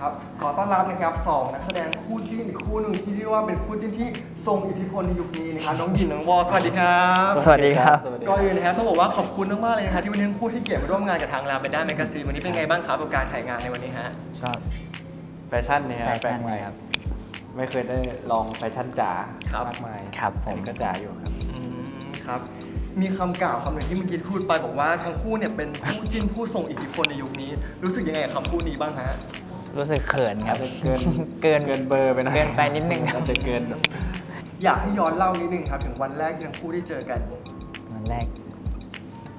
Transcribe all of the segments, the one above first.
ครับขอต้อนรับนะครับสองนักแสดงคู่จิ้นอีกคู่หนึ่งที่เรียกว่าเป็นคู่จิ้นที่ทรงอิทธิพลในยุคนี้นะครับน้องยินน้องวอสวัสดีครับสวัสดีครับ ก่อนอื่นนะครับต้องบอกว่าขอบคุณมากๆเลยนะครับที่วันนี้ทั้งคู่ให้เกียรติมาร่วมงานกับทางลาเบด้าแมกกาซีนวันนี้เป็นไงบ้างครับกับการถ่ายงานในวันนี้ฮะก็แฟชั่นเนี่ยแฟฮะแปลชั่นกใหม่ครับ ไม่เคยได้ลองแฟชั่นจ๋าครับมากมายครับผมอันนี้ก็จ๋าอยู่ครับอืมครับมีคำกล่าวคำหนึ่งที่เมื่อกี้พูดไปบอกว่าทั้งคู่เนี่ยเป็นคู่จิ้นผู้ทรงอิทธิพลในยุคนี้ รู้สึกยังไงกับคำพูดนี้บ้างฮะ รู้สึกเขินครับอาจจะเกินเกินเกินเบอร์ไปหน่อยเกินไปนิดนึงครับอาจจะเกินแบบอยากให้ย้อนเล่านิดนึงครับ ถึงวันแรกที่ทั้งคู่ได้เจอกันวันแรก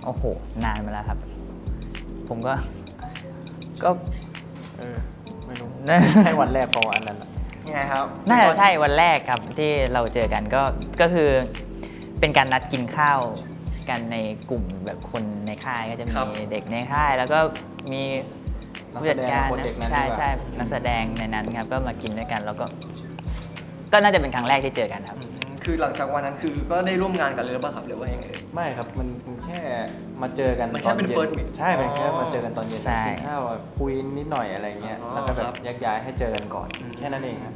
โอ้โห นานมาแล้วครับ ผมก็ ก็เออไม่รู้น่าใช่วันแรกเพราะว่าอันนั้นอะยังไงครับน่าจะใช่วันแรกครับที่เราเจอกันก็ก็คือเป็นการนัดกินข้าวกันในกลุ่มแบบคนในค่ายก็จะครับมีเด็กในค่าย แล้วก็มี นักผู้แสจัดดงการโปรเจกต์นั้นใช่ดีกว่าใช่นักแสดงในนั้นครับก็มากินด้วยกันแล้วก็ ก็น่าจะเป็นครั้งแรกที่เจอกันครับอืมคือหลังจากวันนั้นคือก็ได้ร่วมงานกันเลยหรือเปล่าครับหรือว่ายังไง ไม่ครับมันมันแค่มาเจอกันมันแค่ตเป็นย็ first meet ใช่เป็นแค่อ๋อมาเจอกันตอนเย็นใช่ กินข้าวคุยนิดหน่อยอะไรเงี้ยอ๋อแล้วก็แบครับบ แยกย้ายให้เจอกันก่อนอืมแค่นั้นเองครับ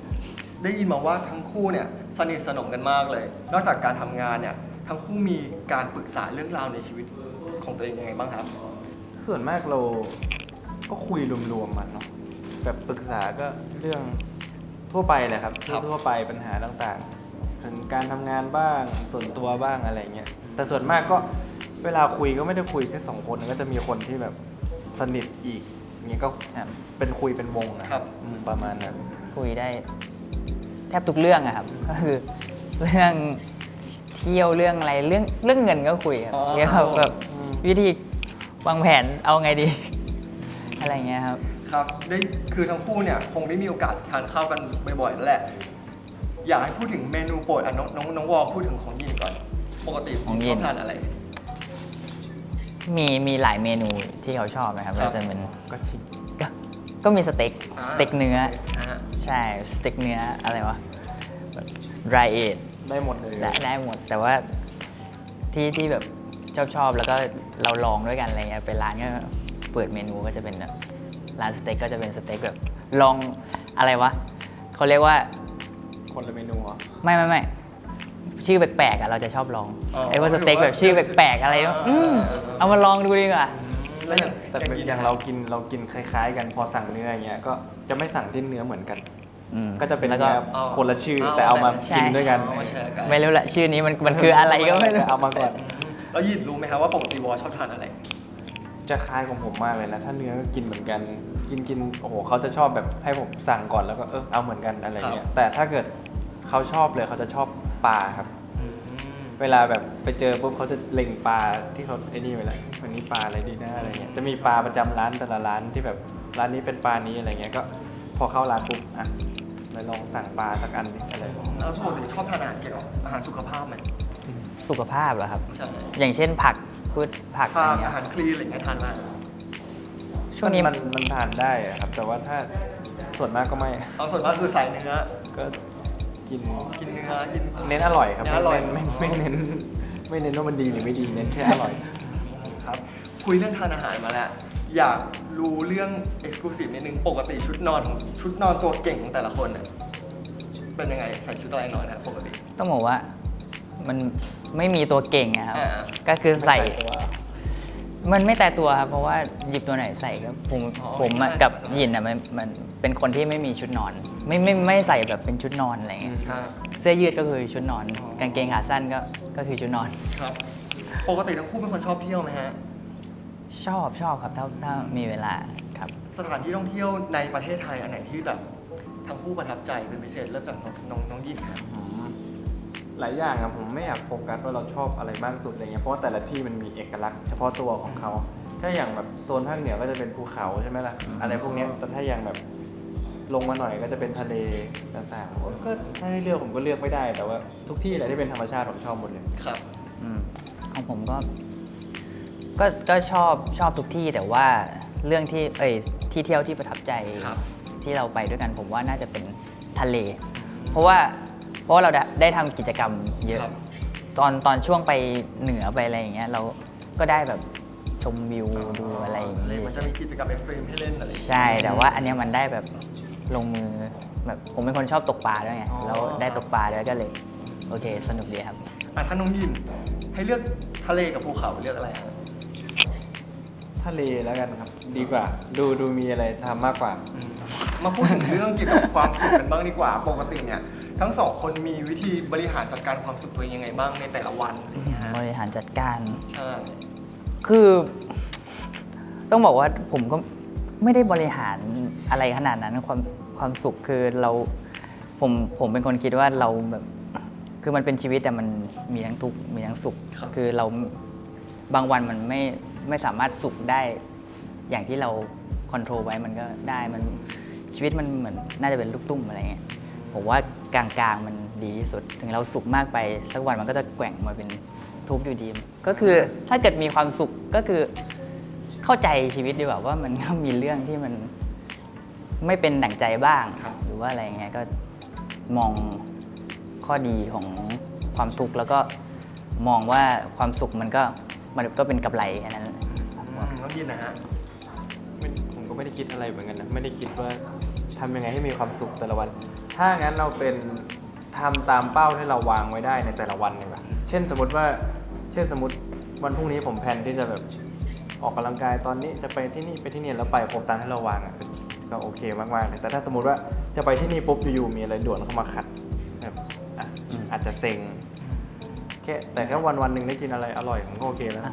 ได้ยินมาว่าทั้งคู่เนี่ยสนิทสนมกันมากเลย นอกจากการทำงานเนี่ยทั้งคู่มีการปรึกษาเรื่องราวในชีวิตของตัวเองยังไงบ้างครับ ส่วนมากเรา ก็คุยรวมๆมันเนาะแบบปรึกษาก็เรื่องทั่วไปเลยครับครับ ทั่วๆไปปัญหาต่างๆถึงการทำงานบ้างส่วนตัวบ้างอะไรเงี้ยแต่ส่วนมากก็เวลาคุยก็ไม่ได้คุยแค่สองคนก็จะมีคนที่แบบสนิทอีกอย่างเงี้ยก็ครับ เป็นคุยเป็นวงนะครับ อืมประมาณนั้น คุยได้แทบทุกเรื่องอะครับ ก็คือเรื่องเที่ยวเรื่องอะไรเรื่องเรื่องเงินก็คุยครับอ๋อ เกี่ยวกับแบบอืม วิธีวางแผนเอาไงดี อะไรเงี้ยครับ ครับได้คือทั้งคู่เนี่ยคงได้มีโอกาสทานข้าวกันบ่อยๆแล้วแหละ อยากให้พูดถึงเมนูโปรดอะน้องน้องน้องวอพูดถึงของยินก่อน ปกติของยิชอนบทานอะไร มีมีหลายเมนูที่เขาชอบนะครับครับ ก็จะเป็นก็ชิงก็ก็มีสเต็กสเต็กเนื้ออ่าใช่สเต็กเนื้ออะไรวะแบบ dry age ได้หมดเลย ได้ได้หมด แต่ว่าที่ที่แบบชอบชอบแล้วก็เราลองด้วยกันอะไรเงี้ยไปร้านก็ เปิดเมนูก็จะเป็นแบบร้านสเต็กก็จะเป็นสเต็กแบบลองอะไรวะเขาเรียกว่าคนละเมนูเหรอ ไม่ไม่ไม่ชื่อแปลกๆอะเราจะชอบลองอ๋อไอ้ว่าสเต็กแบบชื่อแปลกๆอะไรวะอืมเอามาลองดูดีกว่า แล้วอย่างแต่เป็นอย่างเรากินเรากินคล้าย ๆ กันพอสั่งเนื้ออย่างเงี้ยก็จะไม่สั่งที่เนื้อเหมือนกัน อืมก็จะเป็นแล้วก็ เนื้ออ๋อคนละชื่อแต่เอามาใช่กินด้วยกันเอามาแชร์กันไม่รู้ละชื่อนี้มันมันคืออะไรก็ไม่รู้ เอามาก่อน แล้วยินรู้ไหมครับว่าปกติวอชอบทานอะไร จะคล้ายของผมมากเลยนะ ถ้าเนื้อก็กินเหมือนกัน กินกินโอ้โหเขาจะชอบแบบให้ผมสั่งก่อนแล้วก็เออเอาเหมือนกันอะไรเงี้ยครับแต่ถ้าเกิดเขาชอบเลยเขาจะชอบปลาครับ เวลาแบบไปเจอปุ๊บเขาจะเล็งปลาที่เขาไอ้นี่ไปแล้ววันนี้ปลาอะไรดีนะอะไรเงี้ยจะมีปลาประจำร้านแต่ละร้านที่แบบร้านนี้เป็นปลานี้อะไรเงี้ยก็พอเข้าร้านปุ๊บอะไปลองสั่งปลาสักอันดิอะไรแล้วปกติชอบทานอาหารเกี่ยวกับอาหารสุขภาพไหมสุขภาพเหรอครับใช่อย่างเช่นผัก พืชผักอะไรภาคเงี้อายหารคลีนอะไรอย่างเงี้ยทานมากช่วงนี้มันมันทานได้อะครับ แต่ว่าถ้าส่วนมากก็ไม่ เอาส่วนมากคือใส่เนื้อ ก็กินกินเนื้อ กิน เน้นอร่อยครับเน้นอร่อย ไม่ไม่ไม่เน้นไม่เน้นว่ามันดีหรือไม่ดีเน้นแค่อร่อย ครับ คุยเรื่องทานอาหารมาแล้ว อยากรู้เรื่องเอ็กซ์คลูซีฟนิดนึง ปกติชุดนอนของชุดนอนตัวเก่งของแต่ละคนน่ะเป็นยังไง ใส่ชุดอะไรนอนนะปกติ ต้องบอกว่า มันไม่มีตัวเก่งอะครับ อ่า ก็คือใส่ไม่ใส่ตัวมันไม่แต่ตัวครับ เพราะว่าหยิบตัวไหนใส่ก็ผมอ๋อผมอะง่ายกับหยินอะมันมันเป็นคนที่ไม่มีชุดนอน ไม่ไม่ไม่ใส่แบบเป็นชุดนอนอะไรเงี้ยอ่าเสื้อยืดก็คือชุดนอน อ๋อ กางเกงขาสั้นก็ก็คือชุดนอน ครับ ปกติทั้งคู่เป็นคนชอบเที่ยวไหมฮะ ชอบชอบครับถ้าถ้ามีเวลาครับ สถานที่ท่องเที่ยวในประเทศไทยอันไหนที่แบบทั้งคู่ประทับใจเป็นพิเศษเริ่มจากน้องน้องน้องยินครับอืม หลายอย่างอะผมไม่อยากโฟกัสว่าเราชอบอะไรมากสุดอะไรเงี้ยเพราะว่าแต่ละที่มันมีเอกลักษณ์เฉพาะตัวของเขา ถ้าอย่างแบบโซนภาคเหนือก็จะเป็นภูเขาใช่ไหมล่ะอะไรพวกเนี้ยแต่ถ้าอย่างแบบลงมาหน่อยก็จะเป็นทะเลต่างๆผมก็ถ้าให้เลือกผมก็เลือกไม่ได้ แต่ว่าทุกที่แหละที่เป็นธรรมชาติผมชอบหมดเลยครับ อืมของผมก็ก็ก็ชอบชอบทุกที่แต่ว่าเรื่องที่เอ้ยที่เที่ยวที่ประทับใจครับ ที่เราไปด้วยกันผมว่าน่าจะเป็นทะเล เพราะว่า เพราะว่าเราได้ได้ทำกิจกรรมเยอะ ครับ ตอนตอนช่วงไปเหนือไปอะไรอย่างเงี้ยเราก็ได้แบบชมวิวดูอะไรอย่างเลยเงี้มันย จะมีกิจกรรมเอ็กซ์ตรีมให้เล่นอะไรอย่างเงี้ย ใช่ แต่ว่าอันเนี้ยมันได้แบบลงมือแบบผมเป็นคนชอบตกปลาด้วยไงอ๋อ แล้วได้ตกปลาด้วยก็เลย โอเค สนุกดีครับ อะถ้าน้องยินให้เลือกทะเลกับภูเขาเลือกอะไรครับทะเลแล้วกันครับ ดีกว่า ดูดูมีอะไรทำมากกว่า มาพูดถึงเรื่องเกี่ยวกับความสุขกันบ้างดีกว่า ปกติเนี่ย ทั้งสองคนมีวิธีบริหารจัดการความสุขตัวเองยังไงบ้างในแต่ละวันอะไรอย่างเงี้ยฮะบริหารจัดการ ใช่คือ ต้องบอกว่าผมก็ไม่ได้บริหารอะไรขนาดนั้นความความสุขคือเราผมผมเป็นคนคิดว่าเราแบบคือมันเป็นชีวิตแต่มันมีทั้งทุกข์มีทั้งสุข คือเราบางวันมันไม่ไม่สามารถสุขได้ อย่างที่เราคอนโทรลไว้มันก็ได้มันชีวิตมันเหมือนน่าจะเป็นลูกตุ้มอะไรเงี้ย ผมว่ากลางๆมันดีที่สุด ถึงเราสุขมากไปสักวันมันก็จะแกว่งมาเป็นทุกข์อยู่ดี ก็คือถ้าเกิดมีความสุขก็คือเข้าใจชีวิตดีกว่าว่ามันก็มีเรื่องที่มันไม่เป็นดั่งใจบ้าง หรือว่าอะไรเงี้ยก็มองข้อดีของความทุกข์แล้วก็มองว่าความสุขมันก็มันก็เป็นกำไรแค่นั้นแหละน้องยินนะฮะไม่ผมก็ไม่ได้คิดอะไรเหมือนกันนะไม่ได้คิดว่าทำยังไงให้มีความสุขแต่ละวัน ถ้างั้นเราเป็นทำตามเป้าที่เราวางไว้ได้ในแต่ละวันดีกว่าเช่นสมมติว่า เช่นสมมติวันพรุ่งนี้ผมแพลนที่จะแบบออกกำลังกายตอนนี้จะไปที่นี่ไปที่นี่แล้วไปครบตามที่เราวางอะก็โอเคมากๆเลยแต่ถ้าสมมติว่าจะไปที่นี่ปุ๊บอยู่ๆมีอะไรด่วนเข้ามาขัดแบบอะอาจจะเซ็งแค่แต่แค่วันวันๆหนึ่งได้กินอะไรอร่อยผมก็โอเคแล้ว